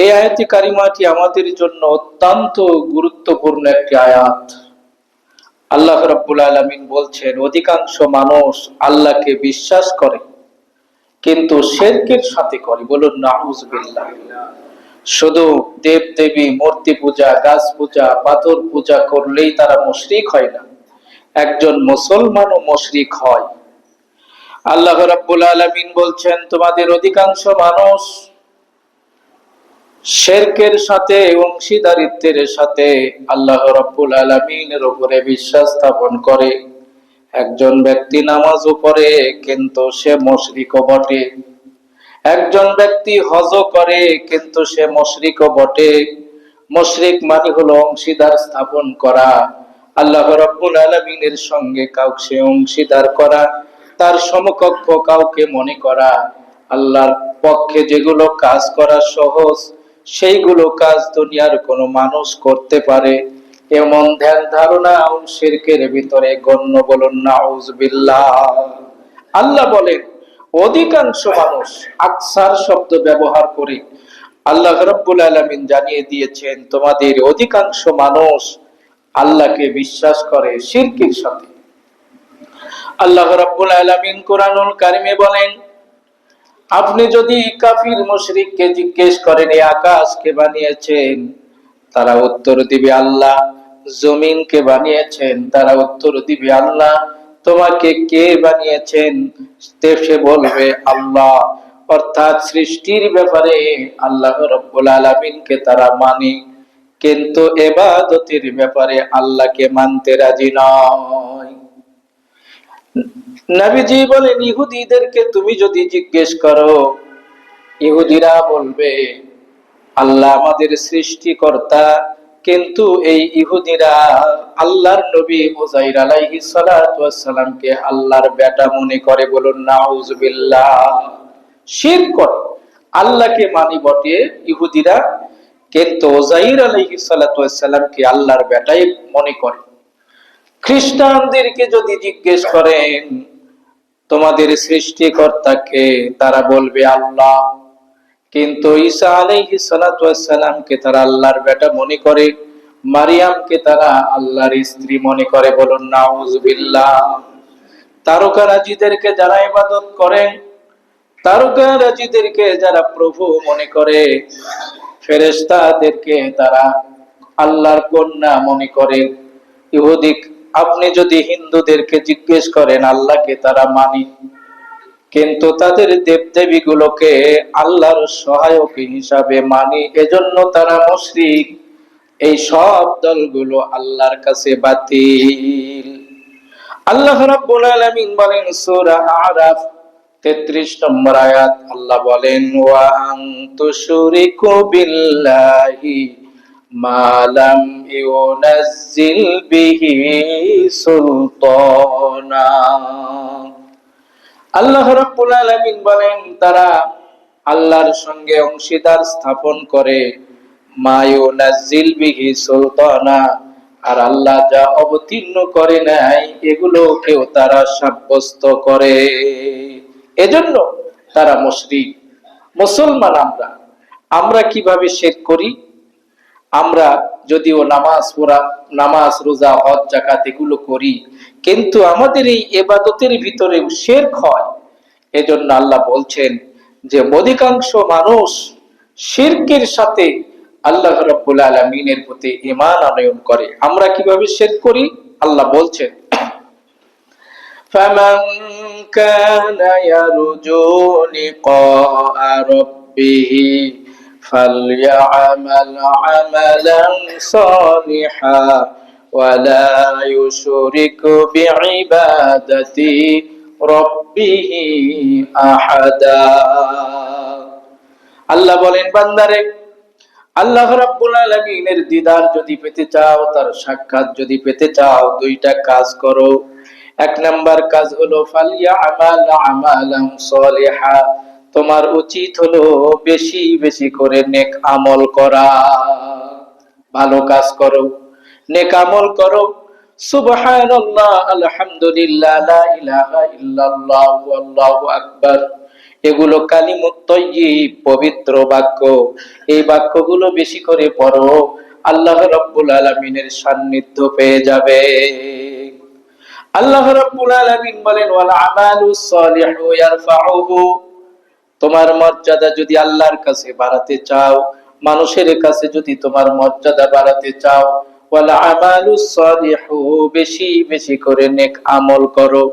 এই আয়াতি কারিমাটি আমাদের জন্য অত্যন্ত গুরুত্বপূর্ণ একটি আয়াত। আল্লাহ রাব্বুল আলামিন বলছেন, অধিকাংশ মানুষ আল্লাহকে বিশ্বাস করে, কিন্তু শেরকের সাথে করে। বলুন নাউজুবিল্লাহ শুধু দেব দেবী মূর্তি পূজা, গাছ পূজা, পাথর পূজা করলেই তারা মুশরিক হয় না। একজন মুসলমানও মুশরিক হয়। আল্লাহ রাব্বুল আলামিন বলছেন, তোমাদের অধিকাংশ মানুষ শেরকের সাথে, অংশীদারিত্বের সাথে আল্লাহ রাব্বুল আলামিনের উপরে বিশ্বাস স্থাপন করে। একজন ব্যক্তি নামাজও পড়ে, কিন্তু সে মুশরিকও বটে। একজন ব্যক্তি হজ করে, কিন্তু সে মুশরিকও বটে। মুশরিক মানে হলো অংশীদার স্থাপন করা। আল্লাহ রাব্বুল আলামিনের সঙ্গে কাউকে অংশীদার করা, তার সমকক্ষ কাউকে মনে করা। আল্লাহর পক্ষে যেগুলো কাজ করা সহজ সেইগুলো কাজ দুনিয়ার কোনো মানুষ করতে পারে। এমন ধ্যান ধারণা শিরকের ভিতরে গণ্য বলুন, নাউজুবিল্লাহ। আল্লাহ বলেন, অধিকাংশ মানুষ আকসার শব্দ ব্যবহার করে আল্লাহ রাব্বুল আলামিন জানিয়ে দিয়েছেন, তোমাদের অধিকাংশ মানুষ আল্লাহকে বিশ্বাস করে শিরকের সাথে। আল্লাহ রাব্বুল আলামিন কোরআনুল কারিমে বলেন আপনি যদি কাফির মুশরিককে জিজ্ঞেস করেন এই আকাশ কে বানিয়েছেন? তারা উত্তর দিবে, আল্লাহ জমিনকে বানিয়েছেন। তারা উত্তর দিবে, আল্লাহ তোমাকে কে বানিয়েছেন? সে বলবে, আল্লাহ। অর্থাৎ সৃষ্টির ব্যাপারে আল্লাহ রব্বুল আলামিনকে তারা মানে কিন্তু এবাদতের ব্যাপারে আল্লাহকে মানতে রাজি নয়। নবীজি বলেন, ইহুদিদেরকে তুমি যদি জিজ্ঞেস করো, ইহুদিরা বলবে, আল্লাহ আমাদের সৃষ্টিকর্তা, কিন্তু এই ইহুদিরা আল্লাহর নবী উজাইর আলাইহি সালামকে আল্লাহর বেটা মনে করে বলুন নাউজুবিল্লাহ শির করে। আল্লাহকে মানি বটে ইহুদিরা, কিন্তু ওজাইর আলাইহি সালামকে আল্লাহর বেটাই মনে করে। খ্রিস্টানদেরকে যদি জিজ্ঞেস করেন, তোমাদের সৃষ্টিকর্তাকে, তারা বলবে আল্লাহ। কিন্তু ঈসা আলাইহি সালামকে তারা আল্লাহর বেটা মনে করে, মারিয়ামকে তারা আল্লাহর স্ত্রী মনে করে বলুন নাউজুবিল্লাহ তারকারাজিদেরকে যারা ইবাদত করে, তারকারাজিদেরকে যারা প্রভু মনে করে, ফেরেশতাদেরকে তারা আল্লাহর কন্যা মনে করে। ইহুদি আপনি যদি হিন্দুদেরকে জিজ্ঞেস করেন, আল্লাহকে তারা মানি। কিন্তু তাদের দেবদেবী গুলোকে আল্লাহর সহায়ক হিসাবে মানি। এজন্য তারা মুশরিক। এই সব দলগুলো আল্লাহর কাছে বাতিল। আল্লাহ রাব্বুল আলামিন বলেন, সূরা আরাফ 33 নম্বর আয়াত, আল্লাহ বলেন, ওয়া আন তুশরিকু বিল্লাহি মালাম ইউনাজ্জিল বিহি সুলতানা। আল্লাহ রাব্বুল আলামিন বলেন, তারা আল্লাহর সঙ্গে অংশীদার স্থাপন করে মায়ুনাজ্জিল বিহি সুলতানা, আর আল্লাহ যা অবতীর্ণ করে নাই এগুলোকেও তারা সাব্যস্ত করে। এজন্য তারা মুশরিক, মুসলমান আমরা। আমরা কীভাবে শেখ করি? আমরা যদিও নামাজ পড়া নামাজ রোজা হজ জাকাত এগুলো করি কিন্তু আমাদের এই এবাদতের ভিতরে শের হয় এজন্য আল্লাহ বলছেন যে অধিকাংশ মানুষ শিরকের সাথে আল্লাহ রাব্বুল আলামিনের প্রতি ঈমান আনয়ন করে আমরা কিভাবে শের করি আল্লাহ বলছেন فمن كان يرجو لقاء ربه فليعمل عملا صالحا ولا يشرك بعبادة ربه أحدا আল্লাহ বলেন বান্দারে আল্লাহ রাব্বুল আলামিনের দিদার যদি পেতে চাও তার সাক্ষাৎ যদি পেতে চাও দুইটা কাজ করো এক নাম্বার কাজ হলো ফালিয়া আমাল আমালাম সলিহা তোমার উচিত হলো বেশি বেশি করে নেক আমল করা। ভালো কাজ করো, নেক আমল করো। সুবহানাল্লাহ, আলহামদুলিল্লাহ, লা ইলাহা আল্লাহু আকবার। এগুলো কালিমুত্তয়িব পবিত্র বাক্য। এই বাক্যগুলো বেশি করে পড়ো, আল্লাহ রব্বুল আলমিনের সান্নিধ্য পেয়ে যাবে। আল্লাহ রব্বুল আলামিন বলেন, ওয়াল আমালু সালিহু ইয়ারফাউহু। তোমার মর্যাদা যদি আল্লাহর কাছে বাড়াতে চাও, মানুষের কাছে যদি তোমার মর্যাদা বাড়াতে চাও, ওয়াল আমালু সালিহু, বেশি বেশি করে নেক আমল করো।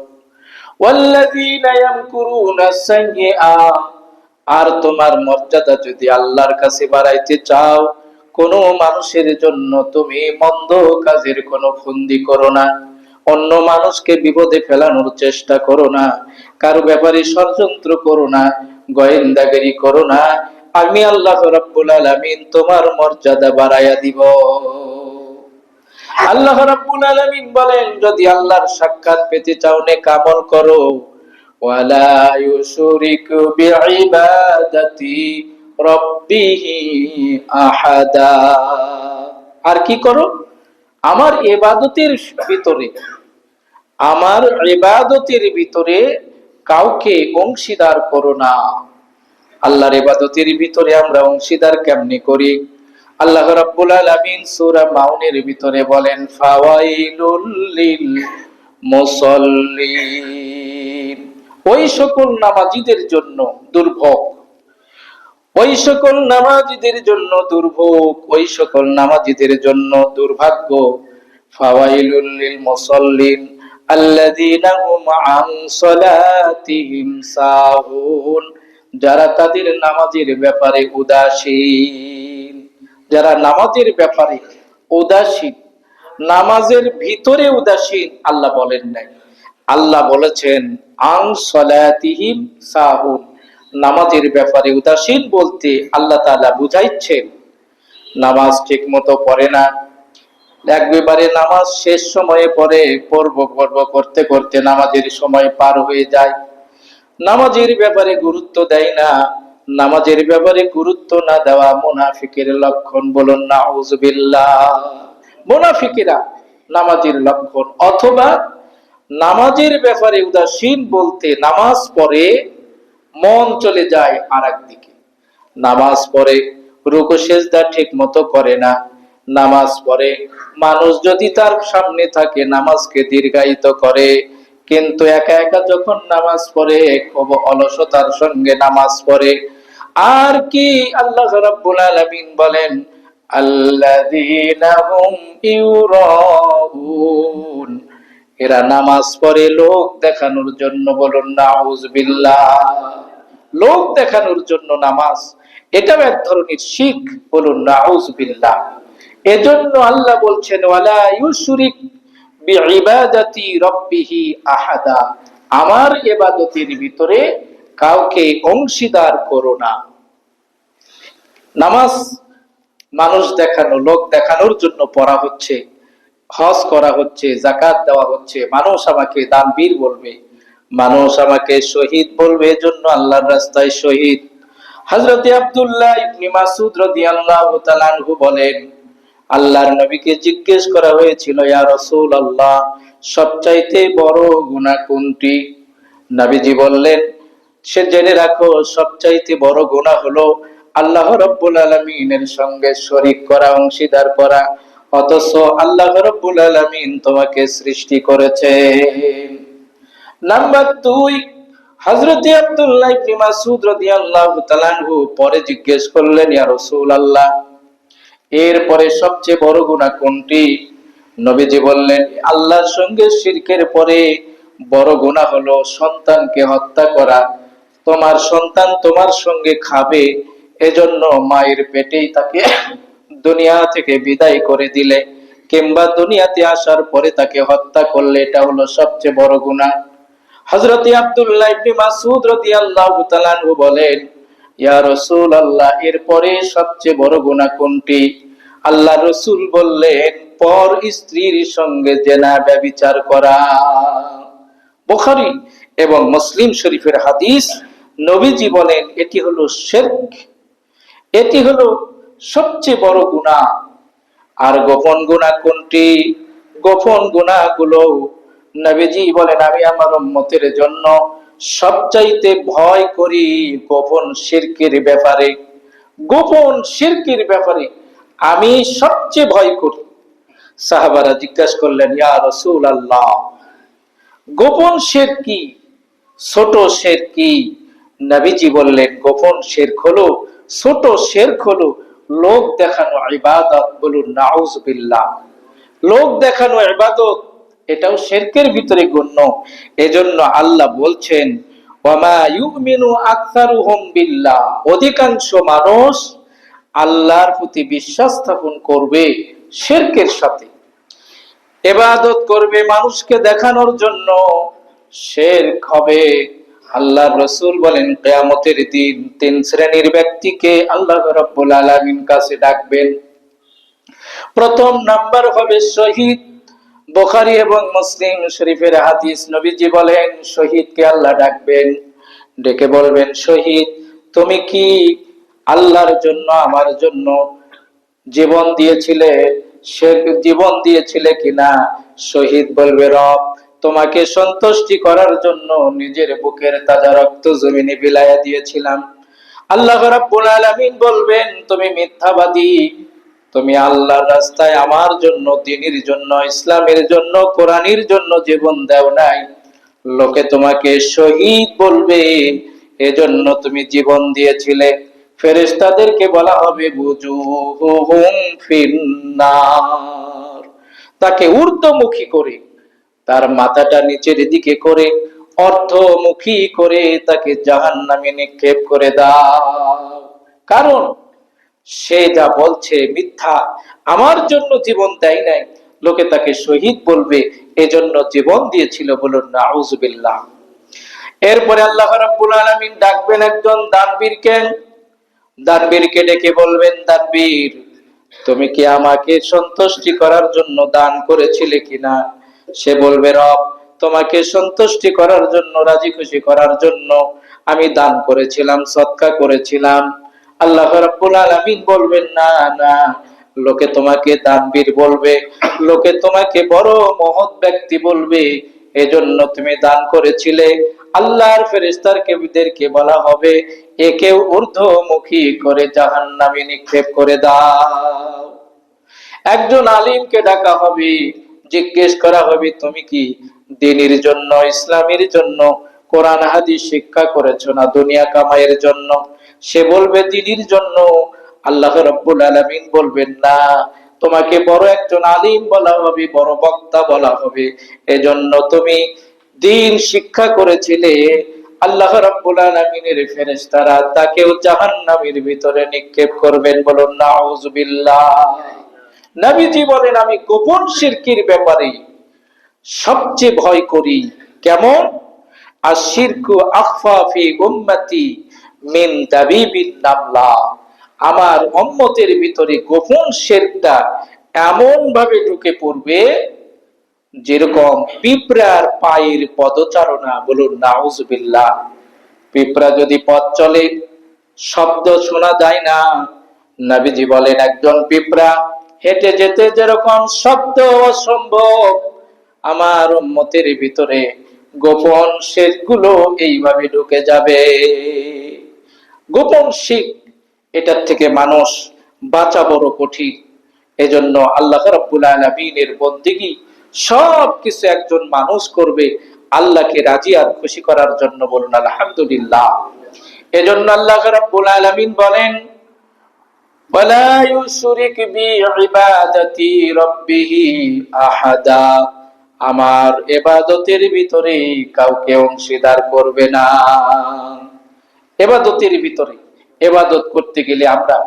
ওয়াল্লাযীনা ইয়ামকুরুনা সাইয়্যা আর তোমার মর্যাদা যদি আল্লাহর কাছে বাড়াইতে চাও, কোন মানুষের জন্য তুমি মন্দ কাজের কোনো ফন্দি করো না। অন্য মানুষকে বিপদে ফেলানোর চেষ্টা করো না। কারও ব্যাপারে ষড়যন্ত্র করো না। গোয়েন্দাগিরি করো না। আমি আল্লাহ রাব্বুল আলামিন তোমার মর্যাদা বাড়াইয়া দিব। আল্লাহ রাব্বুল আলামিন বলেন, যদি আল্লাহর সাক্ষাৎ পেতে চাও নে কামল করো। ওয়ালা ইউশরিকু বিইবাদাতি রাব্বিহি আহাদা। আর কি করো? আমার ইবাদতের ভিতরে, আমার ইবাদতের ভিতরে কাউকে অংশীদার করো না। আল্লাহর ইবাদতের ভিতরে আমরা অংশীদার কেমনি করি? আল্লাহ রাব্বুল আলামিন সূরা মাউনের ভিতরে বলেন, ফাওয়াইলুল লিল মুসাল্লিন। ওই সকল নামাজীদের জন্য দুর্ভোগ। ওই সকল নামাজীদের জন্য দুর্ভোগ। ওই সকল নামাজীদের জন্য দুর্ভাগ্য। ফাওয়াইলুল লিল মুসাল্লিন। আল্লাযীনা হুম আন সাহুন যারা তাদের নামাজের ব্যাপারে উদাসীন, যারা নামাজের ব্যাপারে উদাসীন, নামাজের ভিতরে উদাসীন, আল্লাহ বলেন নাই। আল্লাহ বলেছেন আং সলাতিহিম সাহুন নামাজের ব্যাপারে উদাসীন বলতে আল্লাহ তাআলা বুঝাইছেন, নামাজ ঠিক মতো পড়ে না। একবারে নামাজ শেষ সময়ে পরে পর্ব পর্ব করতে করতে নামাজের সময় পার হয়ে যায়। নামাজের ব্যাপারে গুরুত্ব দেয় না। নামাজের ব্যাপারে গুরুত্ব না দেওয়া মোনাফিকের লক্ষণ বলুন না মোনাফিকেরা নামাজের লক্ষণ অথবা নামাজের ব্যাপারে উদাসীন বলতে নামাজ পড়ে মন চলে যায় আর দিকে। নামাজ পড়ে রুকু ঠিক মতো করে না। নামাজ পড়ে। মানুষ যদি তার সামনে থাকে, নামাজকে দীর্ঘায়িত করে। কিন্তু একা একা যখন নামাজ পড়ে, খুব অলসতার সঙ্গে নামাজ পড়ে। আর কি আল্লাহ রাব্বুল আলামিন বলেন, আল্লাযীনা হুম ইউরাউন এরা নামাজ পড়ে লোক দেখানোর জন্য বলুন, নাউজুবিল্লাহ লোক দেখানোর জন্য নামাজ। এটাও এক ধরনের শিখ বলুন, নাউজুবিল্লাহ এজন্য আল্লাহ বলছেন আহাদা। আমার ইবাদতের ভিতরে কাউকে অংশীদার করো না। নামাজ মানুষ দেখানো, লোক দেখানোর জন্য পড়া হচ্ছে, হজ করা হচ্ছে জাকাত দেওয়া হচ্ছে, মানুষ আমাকে দানবীর বলবে, মানুষ আমাকে শহীদ বলবে, এজন্য আল্লাহর রাস্তায় শহীদ। হযরতে আব্দুল্লাহ ইবনে মাসউদ রাদিয়াল্লাহু তাআলা বলেন আল্লাহর নবীকে জিজ্ঞেস করা হয়েছিল, ইয়া রাসূলুল্লাহ, সবচাইতে বড় গুনাহ কোনটি? নবীজি বললেন, সে জেনে রাখো, সবচাইতে বড় গুনাহ হলো আল্লাহ রব্বুল আলমিনের সঙ্গে শরিক করা, অংশীদার করা, অথচ আল্লাহ রব্বুল আলমিন তোমাকে সৃষ্টি করেছে। নাম্বার দুই হজরত আব্দুল্লাহ মাসউদ রাদিয়াল্লাহু তাআলা আনহু পরে জিজ্ঞেস করলেন, ইয়া রাসূলুল্লাহ এরপরে সবচেয়ে বড় গুনাহ কোনটি? নবীজি বললেন, আল্লাহর সঙ্গে শিরকের পরে বড় গুনাহ হলো সন্তানকে হত্যা করা। তোমার সন্তান তোমার সঙ্গে খাবে, এজন্য মায়ের পেটেই তাকে দুনিয়া থেকে বিদায় করে দিলে, কিংবা দুনিয়াতে আসার পরে তাকে হত্যা করলে, এটা হলো সবচেয়ে বড় গুনাহ। হযরত আব্দুল্লাহ ইবনে মাসউদ রাদিয়াল্লাহু তাআলা বলেন ইয়া রাসূলুল্লাহ, এরপরে সবচেয়ে বড় গুনাহ কোনটি? আল্লাহ রসুল বললেন, পর স্ত্রীর সঙ্গে জেনা ব্যবিচার করা। বুখারী এবং মুসলিম শরীফের হাদিস নবীজি বলেন, এটি হলো শিরক। এটি হলো সবচেয়ে বড় গুনাহ। আর গোপন গুনাহ কোনটি? গোপন গুনাহগুলো নবীজি বলেন, আমি আমার উম্মতের জন্য সবচাইতে ভয় করি গোপন শিরকির ব্যাপারে, গোপন শিরকির ব্যাপারে আমি সবচেয়ে ভয় করি। সাহাবারা জিজ্ঞাসা করলেন, ইয়া রসুল আল্লাহ গোপন শের কি? ছোট শের কি? নবীজি বললেন, গোপন শের খোলো, ছোট শের খোলো। লোক দেখানো ইবাদত বলুন নাউজ বিল্লাহ লোক দেখানো ইবাদত এটাও শেরকের ভিতরে গণ্য। এজন্য আল্লাহ বলছেন অধিকাংশ মানুষ আল্লাহর প্রতি বিশ্বাস স্থাপন করবে শেরকের সাথে। এবাদত করবে মানুষকে দেখানোর জন্য শেরক হবে। আল্লাহ রসুল বলেন, কেয়ামতের দিন তিন শ্রেণির ব্যক্তিকে আল্লাহ রব্বুল আলামিন কাছে ডাকবেন। প্রথম নাম্বার হবে শহীদ বোখারি এবং মুসলিম শরীফের হাদিস নবীজি বলেন, শহীদকে আল্লাহ ডাকবেন। ডেকে বলবেন, শহীদ, তুমি কি আল্লাহর জন্য, আমার জন্য জীবন দিয়েছিলে? সে জীবন দিয়েছিলে কিনা? শহীদ বলবে, রব, তোমাকে সন্তুষ্টি করার জন্য নিজের বুকের তাজা রক্ত জমিনে বিলাইয়া দিয়েছিলাম। আল্লাহ রাব্বুল আলামিন বলবেন, তুমি মিথ্যাবাদী তুমি আল্লাহর রাস্তায় আমার জন্য, দিনের জন্য, ইসলামের জন্য, কোরআনের জন্য জীবন দাও নাই। লোকে তোমাকে শহীদ বলবে, এজন্য তুমি জীবন দিয়েছিলে। ফেরেশতাদেরকে বলা হবে বুজুহুম ফিন্নার। তাকে ঊর্ধ্বমুখী করে, তার মাথাটা নিচের দিকে করে, অর্ধমুখী করে তাকে জাহান্নামে নিক্ষেপ করে দাও। কারণ সে যা বলছে মিথ্যা, আমার জন্য জীবন দেয় নাই। লোকে তাকে শহীদ বলবে, এজন্য জীবন দিয়েছিল বলুন, নাউজুবিল্লাহ। এরপরে আল্লাহ রাব্বুল আলামিন ডাকবেন একজন দানবীরকে। দানবীরকে ডেকে বলবেন, দানবীর, তুমি কি আমাকে সন্তুষ্টি করার জন্য দান করেছিলে কিনা? সে বলবে, রব, তোমাকে সন্তুষ্টি করার জন্য, রাজি খুশি করার জন্য আমি দান করেছিলাম, সৎকা করেছিলাম। আল্লাহ রাব্বুল আলামিন বলবেন, না না, লোকে তোমাকে দানবীর বলবে, লোকে তোমাকে বড় মহৎ ব্যক্তি বলবে, এজন্য তুমি দান করেছিলে। আল্লাহর ফেরেশতারকে বিদেরকে বলা হবে একেও ঊর্ধ্বমুখী করে জাহান্নামে নিক্ষেপ করে দাও। একজন আলিমকে ডাকা হবে, জিজ্ঞেস করা হবে, তুমি কি দিনের জন্য, ইসলামের জন্য, কোরআন, হাদিস শিক্ষা করেছ না দুনিয়া কামাইয়ের জন্য? সে বলবে দিনের জন্য আল্লাহ রব্বুল আলামিন বলবেন, না, তোমাকে বড় একজন আলিম বলা হবে, বড় বক্তা বলা হবে। এজন্য তুমি দিন শিক্ষা করেছিলে, আল্লাহ তাকেও ভিতরে নিক্ষেপ করবেন বলুন, নাউজুবিল্লাহ। নবীজি বলেন, আমি গোপন শিরকির ব্যাপারে সবচেয়ে ভয় করি। কেমন? আশিরকু আখফা ফি উম্মতি মিন দাবিবিন নামলা। আমার উম্মতের ভিতরে গোপন শেরটা এমন ভাবে ঢুকে পড়বে, যেরকম পিঁপড়ার পায়ের পদচারণা, বলুন নাউজুবিল্লাহ পিঁপড়া যদি পথ চলে, শব্দ শোনা যায় না। নবীজি বলেন, একজন পিঁপড়া হেঁটে যেতে যেরকম শব্দ অসম্ভব, আমার উম্মতের ভিতরে গোপন শেষগুলো এইভাবে ঢুকে যাবে। গোপন শিখ এটার থেকে মানুষ বাঁচা বড় কঠিন এজন্য আল্লাহ রাব্বুল আলামিনের বন্দিগি সব কিছু একজন মানুষ করবে আল্লাহকে রাজি আর খুশি করার জন্য বলুন আলহামদুলিল্লাহ এজন্য আল্লাহ রাব্বুল আলামিন বলেন ولا يشرك بعبادة ربه أحدا আমার এবাদতের ভিতরে কাউকে অংশীদার করবে না এবাদতের ভিতরে। এবাদত করতে গেলে আমরা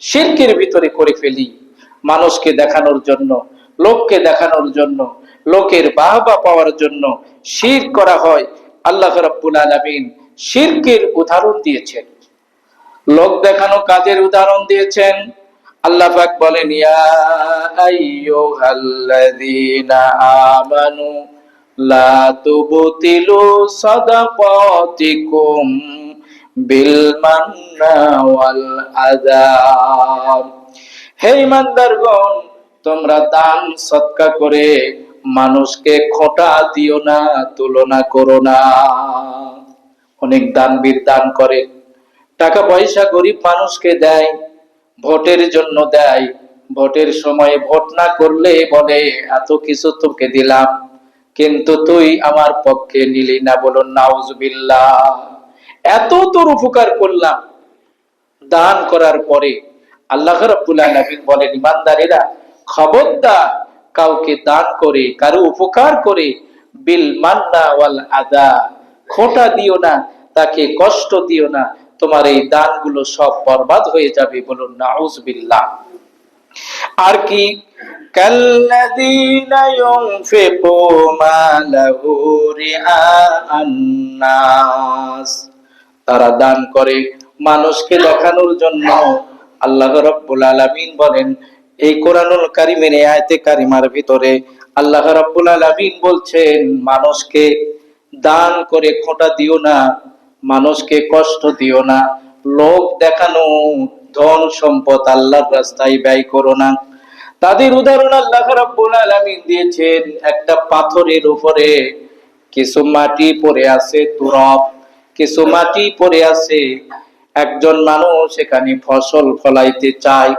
শিরকের ভিতরে করে ফেলি। মানুষকে দেখানোর জন্য, লোককে দেখানোর জন্য, লোকের বাহবা পাওয়ার জন্য শির করা হয়। আল্লাহ রাব্বুল আলামিন শিরকের উদাহরণ দিয়েছেন। লোক দেখানো কাজের উদাহরণ দিয়েছেন। আল্লাহ পাক বলেন, ইয়া আমানু, লা বিল তোমরা দান, সৎকা করে মানুষকে খোটা দিও না, তুলনা করো না। অনেক দানবীর দান করে টাকা পয়সা গরিব মানুষকে দেয়, ভোটের জন্য দেয়, ভোটের সময় ভোট না করলে বলে, এত কিছু তোকে দিলাম, কিন্তু তুই আমার পক্ষে নিলি না। বলুন, নাউজুবিল্লাহ। এত তোর উপকার করলাম। দান করার পরে আল্লাহ রাব্বুল আলামিন বলেন, ইমানদারেরা, খবরদার, কাউকে দান করে, কারও উপকার করে, বিল মান্না ওয়াল আদা, খোটা দিও না, তাকে কষ্ট দিও না, তোমার এই দানগুলো সব বরবাদ হয়ে যাবে বলুন নাউজুবিল্লাহ আর কি? কাল্লাযীনা ইউনফিকু মালাহু রিআআন-নাস তারা দান করে। মানুষকে দেখানোর জন্য আল্লাহ রাব্বুল আলামিন বলেন, এই কোরআনুল কারিমের আয়াতে কারিমার ভিতরে আল্লাহ রাব্বুল আলামিন বলছেন, মানুষকে দান করে খোঁটা দিও না, মানুষকে কষ্ট দিও না লোক দেখানো, ধন সম্পদ আল্লাহর রাস্তায় ব্যয় করো না। তাদের উদাহরণ আল্লাহ রাব্বুল আলামিন দিয়েছেন, একটা পাথরের উপরে কিছু মাটি পড়ে আছে তুরব কিছু মাটি পড়ে আছে। একজন মানুষ এখানে ফসল ফলাইতে চায়।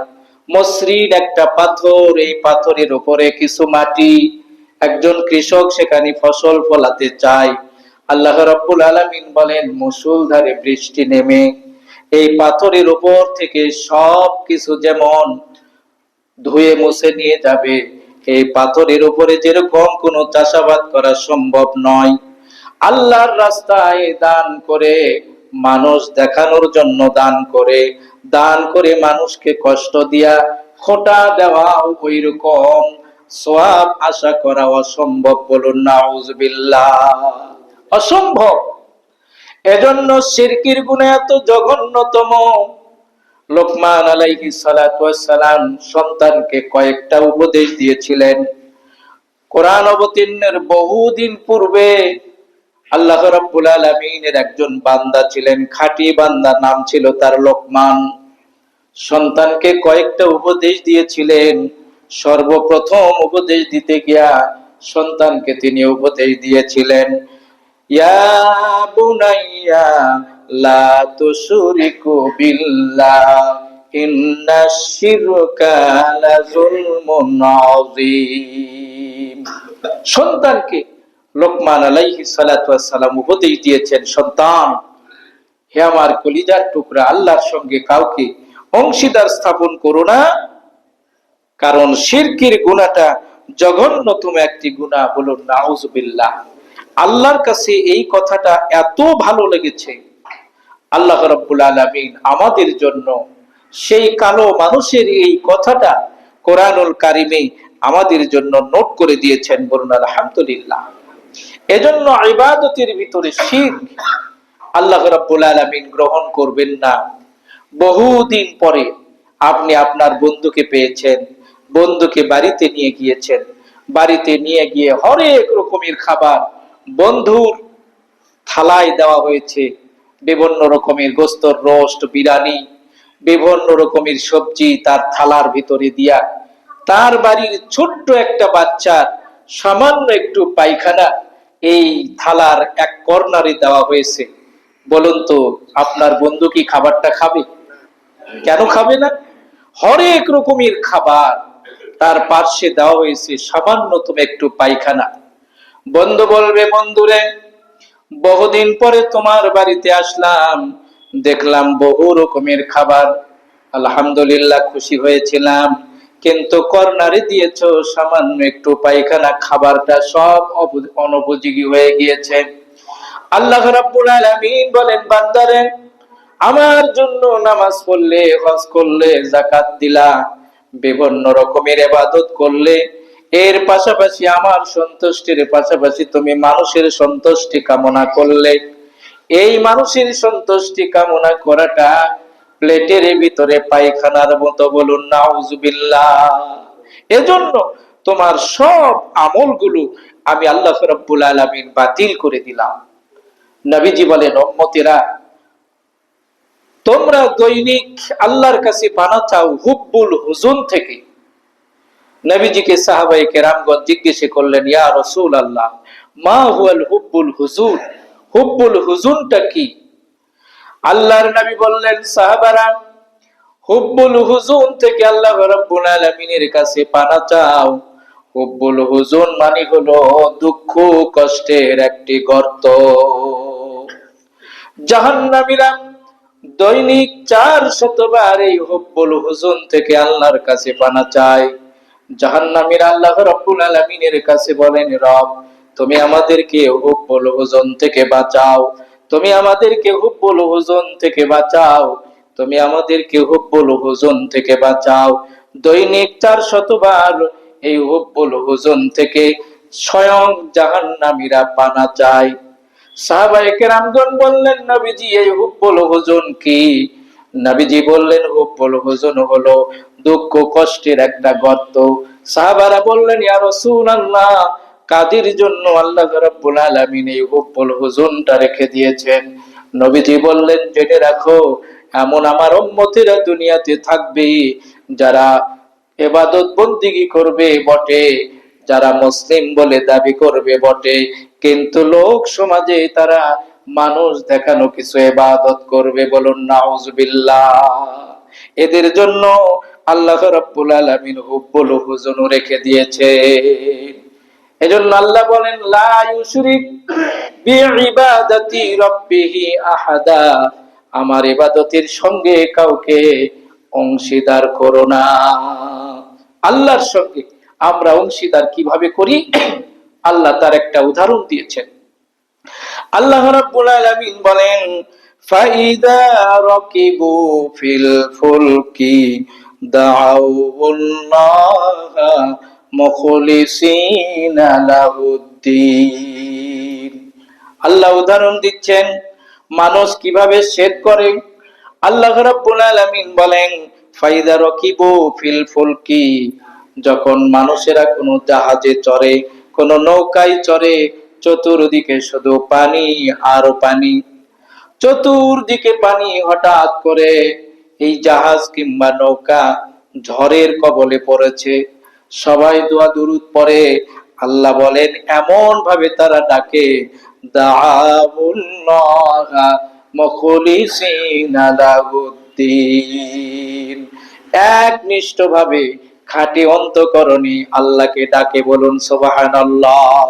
মসৃণ একটা পাথর, এই পাথরের উপরে কিছু মাটি। একজন কৃষক সেখানে ফসল ফলাতে চায়। আল্লাহ রাব্বুল আলামিন বলেন মুসুলধারে বৃষ্টি নেমে। এই পাথরের উপর থেকে সব কিছু যেমন ধুয়ে মুছে নিয়ে যাবে, এই পাথরের উপরে যেরকম কোনো চাষাবাদ করা সম্ভব নয়। আল্লাহর রাস্তায় দান করে, মানুষ দেখানোর জন্য দান করে দান করে মানুষকে কষ্ট দিয়া খোটা দেওয়া ওই রকম সোয়াব আশা করা অসম্ভব বলুন নাউজবিল্লাহ অসম্ভব। এজন্য সিরকির গুণে এত জঘন্যতম। লোকমান আলাইহি সালাম সন্তানকে কয়েকটা উপদেশ দিয়েছিলেন। কোরআন অবতীর্ণের বহুদিন পূর্বে আল্লাহ রাব্বুল আলামিনের একজন বান্দা ছিলেন, খাঁটি বান্দা নাম ছিল তার লোকমান। সন্তানকে কয়েকটা উপদেশ দিয়েছিলেন। সর্বপ্রথম উপদেশ দিতে গিয়া সন্তানকে তিনি উপদেশ দিয়েছিলেন, ইয়া বুনাইয়া, লা তুশরিকু বিল্লাহ, ইন্না শিরকা লাযুলমুন আযীম। সন্তানকে লোকমান ওয়াস সালাম উপদেশ দিয়েছেন, সন্তান, হে আমার কলিজার টুকরা, আল্লাহর সঙ্গে কাউকে অংশীদার স্থাপন করো না। কারণ শিরকির গুণাটা জঘন্যতম একটি গুণা বলুন নাউজুবিল্লাহ আল্লাহর কাছে এই কথাটা এত ভালো লেগেছে। আল্লাহ রাব্বুল আলামিন আমাদের জন্য সেই কালো মানুষের এই কথাটা কোরআনুল কারিমে আমাদের জন্য নোট করে দিয়েছেন বলুন আলহামদুলিল্লাহ। এজন্য ইবাদতের ভিতরে শির আল্লাহ রাব্বুল আলামিন গ্রহণ করবেন না। বহুদিন পরে আপনি আপনার বন্ধুকে পেয়েছেন, বন্ধুকে বাড়িতে নিয়ে গিয়েছেন। বাড়িতে নিয়ে গিয়ে হরেক রকমের খাবার, বন্ধুর থালায় দেওয়া হয়েছে। বিভিন্ন রকমের গোস্তর রোস্ট, বিরিয়ানি, বিভিন্ন রকমের সবজি তার থালার ভিতরে দিয়া। তার বাড়ির ছোট্ট একটা বাচ্চার সামান্য একটু পায়খানা এই থালার এক কর্নারে দেওয়া হয়েছে। বলুন তো, আপনার বন্ধু কি খাবারটা খাবে? কেন খাবে না? হরেক রকমের খাবার তার পার্শ্বে দেওয়া হয়েছে সামান্যতম একটু পায়খানা। বন্ধু বলবে, বন্ধুরে, বহুদিন পরে তোমার বাড়িতে আসলাম, দেখলাম বহু রকমের খাবার। আলহামদুলিল্লাহ, খুশি হয়েছিলাম। কিন্তু কর্নারে দিয়েছ সামান্য একটু পায়খানা, খাবারটা সব অনুপযোগী হয়ে গিয়েছে। আল্লাহ রাব্বুল আলামিন বলেন, বান্দারে, আমার জন্য নামাজ পড়লে, হজ করলে জাকাত দিলা, বিভিন্ন রকমের ইবাদত করলে, এর পাশাপাশি আমার সন্তুষ্টির পাশাপাশি তুমি মানুষের সন্তুষ্টি কামনা করলে। এই মানুষের সন্তুষ্টি কামনা করাটা প্লেটের ভিতরে পায়খানার মতো বলুন, নাউজুবিল্লাহ। এজন্য তোমার সব আমলগুলো আমি আল্লাহ রাব্বুল আলামিন বাতিল করে দিলাম। নবীজি বলেন, উম্মতেরা, তোমরা দৈনিক আল্লাহর কাছে পানা চাও হুব্বুল হুজুন থেকে। নবীজিকে সাহাবাই কেরামগঞ্জ জিজ্ঞেস করলেন, ইয়া রসুল আল্লাহ মা হুয়াল হুব্বুল হুজুন? হুব্বুল হুজুনটা কি? আল্লাহর নবী বললেন, সাহাবারা, হুব্বুল হুজুন থেকে আল্লাহ রাব্বুল আলামিনের কাছে পানা চাও। হুব্বুল হুজুন মানে হলো দুঃখ, কষ্টের একটি গর্ত। জাহান্নামীরা দৈনিক চার শতবার এই হুব্বুল হুজুন থেকে আল্লাহর কাছে পানা চায়। জাহান্নামীরা আল্লাহ রাব্বুল আলামিনের কাছে বলেন, রব, তুমি আমাদেরকে হুব্বুল হুজুন থেকে বাঁচাও। তুমি আমাদেরকে হুব্বুল হুজুন থেকে বাঁচাও। তুমি আমাদেরকে হুব্বুল হুজুন থেকে বাঁচাও। দৈনিক চার শতবার এই হুব্বুল হুজুন থেকে স্বয়ং জাহান্নামীরা পানা চায়। সাহাবায়ে কেরামগণ বললেন, নবীজি, এই হুব্বুল হুজুন কি? নবীজি বললেন, হুব্বুল হুজুন হলো দুঃখ, কষ্টের একটা গর্ত। সাহাবারা বললেন, ইয়া রাসূলুল্লাহ কাদের জন্য আল্লাহ রাব্বুল আলামিন এই হুব্বুল হুজুনটা রেখে দিয়েছেন? নবীজি বললেন, জেনে রাখো, এমন আমার উম্মতেরা দুনিয়াতে থাকবে, যারা এবাদত বন্দিগি করবে বটে, যারা মুসলিম বলে দাবি করবে বটে। কিন্তু লোক সমাজে তারা মানুষ দেখানো কিছু এবাদত করবে বলুন নাউজুবিল্লাহ এদের জন্য আল্লাহ রাব্বুল আলামিন হুব্বুল হুজুন রেখে দিয়েছে এজন্য আল্লাহ বলেন আহাদা। আমার ইবাদতের সঙ্গে কাউকে অংশীদার করো না। আল্লাহর সঙ্গে আমরা অংশীদার কীভাবে করি? আল্লাহ তার একটা উদাহরণ দিয়েছেন। আল্লাহ রাব্বুল বলেন, ফাইদা রাকিবু ফিল ফুলকি দাউল্লাহ মুখলিসিনা লাহুদ্দিন। আল্লাহ উদাহরণ দিচ্ছেন, মানুষ কীভাবে শেদ করে? আল্লাহ রাব্বুল আলামিন বলেন, ফাইদা রাকিবু ফিল ফুলকি যখন মানুষেরা কোনো জাহাজে চড়ে, কোন নৌকায় চড়ে, চতুর্দিকে শুধু পানি আর পানি। চতুর্দিকে পানি হঠাৎ করে এই জাহাজ কিংবা নৌকা ঝড়ের কবলে পড়েছে। সবাই দোয়া দুরুদ পরে আল্লাহ বলেন, এমন ভাবে তারা ডাকে একনিষ্ঠ ভাবে খাঁটি অন্তকরণী আল্লাহকে ডাকে বলুন, সুবহানাল্লাহ।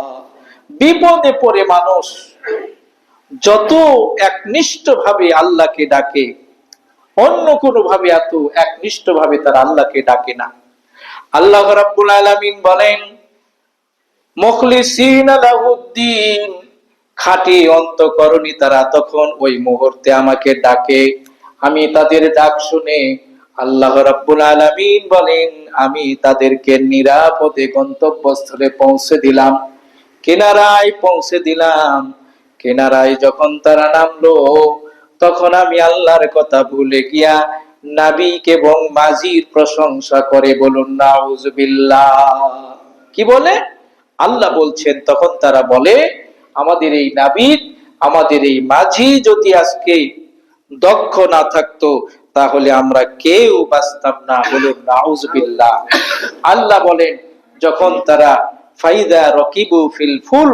বিপদে পড়ে মানুষ যত একনিষ্ঠ ভাবে আল্লাহকে ডাকে, অন্য কোনো ভাবে এত একনিষ্ঠ ভাবে তারা আল্লাহকে ডাকে না। আল্লাহ রাব্বুল আলামিন বলেন, মুখলিসিন লাহুদ্দিন। খাঁটি অন্তকরণী তারা তখন ওই মুহূর্তে আমাকে ডাকে। আমি তাদের ডাক শুনে আল্লাহ রাব্বুল আলামিন বলেন, আমি তাদেরকে নিরাপদে গন্তব্যস্থলে পৌঁছে দিলাম। কিনারায় পৌঁছে দিলাম। কিনারায় যখন তারা নামলো, তখন আমি আল্লাহর কথা ভুলে গিয়া নাবিক এবং মাঝির প্রশংসা করে বলুন নাউজুবিল্লাহ কি বলে? আল্লাহ বলছেন, তখন তারা বলে, আমাদের এই নাবিক, আমাদের এই মাঝি যদি আজকে দক্ষ না থাকতো, তাহলে আমরা কেউ বাঁচতাম না। বলুন নাউজুবিল্লাহ আল্লাহ বলেন, যখন তারা ফাইদা রকিবু ফিল ফুল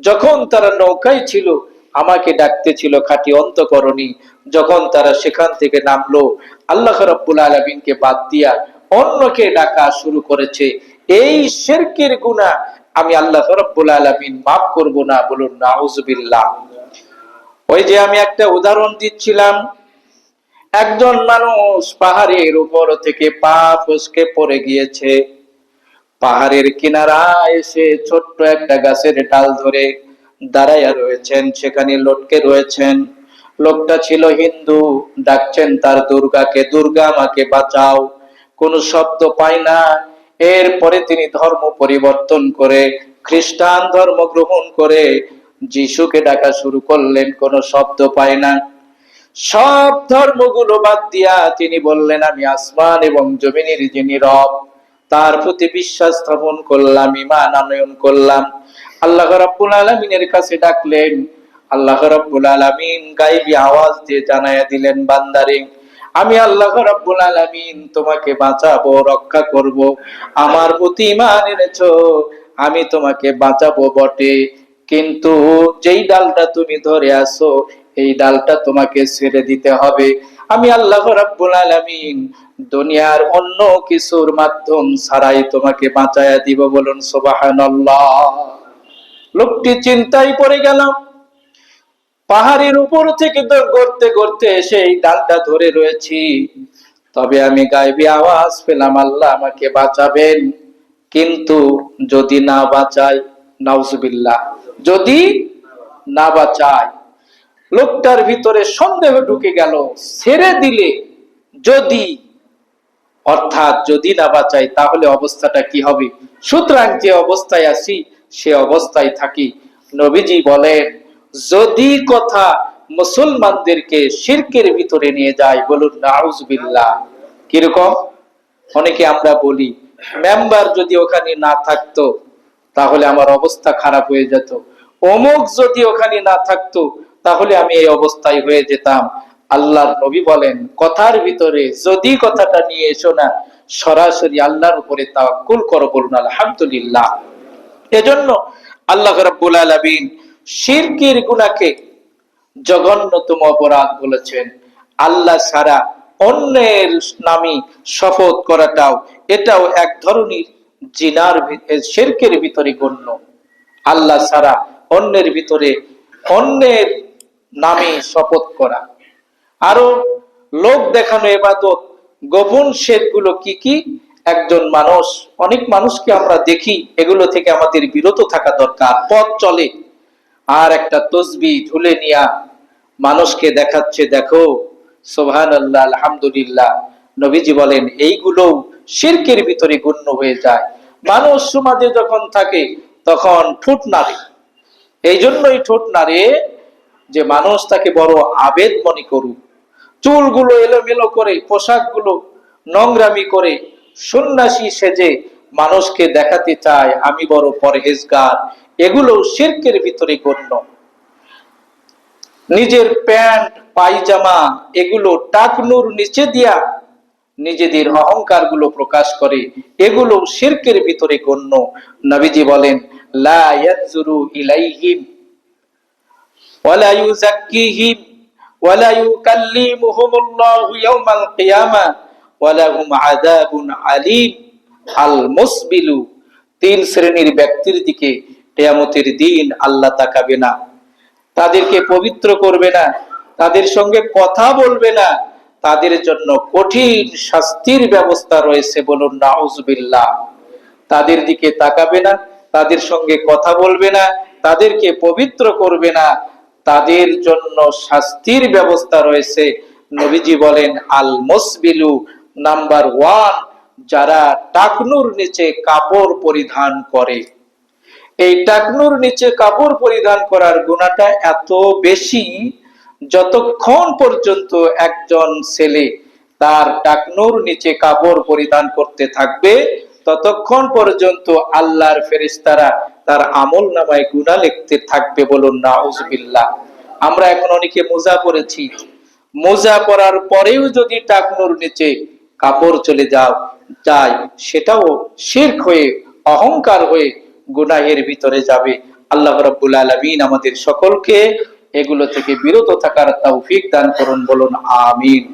যখন তারা নৌকায় ছিল, আমাকে ডাকতে ছিল খাঁটি অন্তকরণী যখন তারা সেখান থেকে নামলো, আল্লাহ রাব্বুল আলামিনকে বাদ দিয়া অন্যকে ডাকা শুরু করেছে। এই শেরকের গুনাহ আমি আল্লাহ রাব্বুল আলামিন মাফ করব না বলুন, নাউজুবিল্লাহ। ওই যে আমি একটা উদাহরণ দিচ্ছিলাম, একজন মানুষ পাহাড়ের উপর থেকে পা ফসকে পড়ে গিয়েছে। পাহাড়ের কিনারা এসে ছোট্ট একটা গাছের ডাল ধরে দাঁড়াইয়া রয়েছেন, সেখানে লটকে রয়েছেন। লোকটা ছিল হিন্দু, ডাকছেন তার দুর্গাকে, দুর্গা আমাকে বাঁচাও। কোন শব্দ পায় না। এরপরে তিনি ধর্ম পরিবর্তন করে, খ্রিস্টান ধর্ম গ্রহণ করে যিশুকে ডাকা শুরু করলেন, কোন শব্দ পায় না। সব ধর্মগুলো বাদ দিয়া তিনি বললেন, আমি আসমান এবং জমিনের যিনি রব, তার প্রতি বিশ্বাস স্থাপন করলাম ইমান আনয়ন করলাম। আল্লাহ রাব্বুল আলামিনের কাছে ডাকলেন আল্লাহ আলামিন আওয়াজ দিয়ে দিলেন, বান্দারে, আমি আল্লাহ আলামিন তোমাকে বাঁচাবো, রক্ষা করব। আমার প্রতি ইমান এনেছো আমি তোমাকে বাঁচাবো বটে। কিন্তু যেই ডালটা তুমি ধরে আসো এই ডালটা তোমাকে ছেড়ে দিতে হবে। আমি আল্লাহ রাব্বুল আলামিন দুনিয়ার অন্য কিছুর মাধ্যম ছাড়াই তোমাকে বাঁচায়া দিব বলুন, সুবহানাল্লাহ। লোকটি চিন্তায় পড়ে গেল পাহাড়ের উপর থেকে গড়তে গড়তে এসে এই ডালটা ধরে রয়েছি। তবে আমি গাইবি আওয়াজ পেলাম, আল্লাহ আমাকে বাঁচাবেন। কিন্তু যদি না বাঁচাই, নাউজুবিল্লাহ, যদি না বাঁচাই, লোকটার ভিতরে সন্দেহ ঢুকে গেল, ছেড়ে দিলে যদি, অর্থাৎ যদি না বাঁচাই, তাহলে অবস্থাটা কি হবে? সুতরাং যে অবস্থায় আছি, সে অবস্থায় থাকি। নবীজি বলেন যদি কথা মুসলমানদেরকে শিরকের ভিতরে নিয়ে যায়, বলুন, নাউজবিল্লাহ। কীরকম? অনেকে আমরা বলি, মেম্বার যদি ওখানে না থাকতো, তাহলে আমার অবস্থা খারাপ হয়ে যেত। অমুক যদি ওখানে না থাকতো, তাহলে আমি এই অবস্থায় হয়ে যেতাম। আল্লাহর নবী বলেন, কথার ভিতরে যদি কথাটা নিয়ে এসো না, সরাসরি আল্লাহর উপরে তাওয়াক্কুল করো, বলুন, আলহামদুলিল্লাহ। এজন্য আল্লাহ রাব্বুল আলামিন শিরকের গুণাকে জঘন্যতম অপরাধ বলেছেন। আল্লাহ ছাড়া অন্যের নামে শপথ করাটাও এটাও এক ধরনের জিনার শেরকের ভিতরে গণ্য। আল্লাহ ছাড়া অন্যের ভিতরে অন্যের নামে শপথ করা। আরও লোক দেখানো এবাদত, গোপনগুলো কি কি? একজন মানুষ, অনেক মানুষকে আমরা দেখি, এগুলো থেকে আমাদের বিরত থাকা দরকার, পথ চলে। আর একটা তসবি ঝুলে নিয়া মানুষকে দেখাচ্ছে, দেখো সোহান আল্লাহ আলহামদুলিল্লাহ। নবীজি বলেন এইগুলো শিরকের ভিতরে গণ্য হয়ে যায়। মানুষ সমাজে যখন থাকে, তখন ঠোঁট নাড়ে। এই জন্যই ঠোঁট নাড়ে যে মানুষ তাকে বড় আবেদ মনে করুক। চুলগুলো এলোমেলো করে, পোশাকগুলো নোংরামি করে, সন্ন্যাসী সেজে মানুষকে দেখাতে চায়, আমি বড় পরহেজগার। এগুলো শিরকের ভিতরে গণ্য। নিজের প্যান্ট, পায়জামা, এগুলো টাকনুর নিচে দিয়া নিজেদের অহংকারগুলো প্রকাশ করে। এগুলো শিরকের ভিতরে গণ্য। নবীজি বলেন, লা ইয়াজুরু ইলাইহিম ওয়ালা ইউজাক্কিহিম ওয়ালা ইউকাল্লিমুহুমুল্লাহু ইয়াওমাল কিয়ামা ওয়ালা হুম আযাবুন আলীম। আল মুসবিলু, তিন শ্রেণির ব্যক্তির দিকে কিয়ামতের দিন আল্লাহ তাকাবে না। তাদেরকে পবিত্র করবে না, তাদের সঙ্গে কথা বলবে না, তাদের জন্য কঠিন শাস্তির ব্যবস্থা রয়েছে বলুন, নাউজবিল্লাহ। তাদের দিকে তাকাবে না, তাদের সঙ্গে কথা বলবে না, তাদেরকে পবিত্র করবে না, তাদের জন্য শাস্তির ব্যবস্থা রয়েছে। নবীজি বলেন, আল মুসবিলু নাম্বার ওয়ান। যারা টাকনুর নিচে কাপড় পরিধান করে। এই টাকনুর নিচে কাপড় পরিধান করার গুণাটা এত বেশি, যতক্ষণ পর্যন্ত একজন ছেলে তার টাকনুর নিচে কাপড় পরিধান করতে থাকবে, ততক্ষণ পর্যন্ত আল্লাহর ফেরিস্তারা তার আমল নামায় গুণা লিখতে থাকবে বলুন, নাউজবিল্লাহ। আমরা এখন অনেকে মোজা পরেছি। মোজা পরার পরেও যদি টাকনুর নিচে কাপড় চলে যাও যায়, সেটাও শেখ হয়ে, অহংকার হয়ে গুনাহের ভিতরে যাবে। আল্লাহ রাব্বুল আলামিন আমাদের সকলকে এগুলো থেকে বিরত থাকার তৌফিক দান করুন, বলুন, আমিন।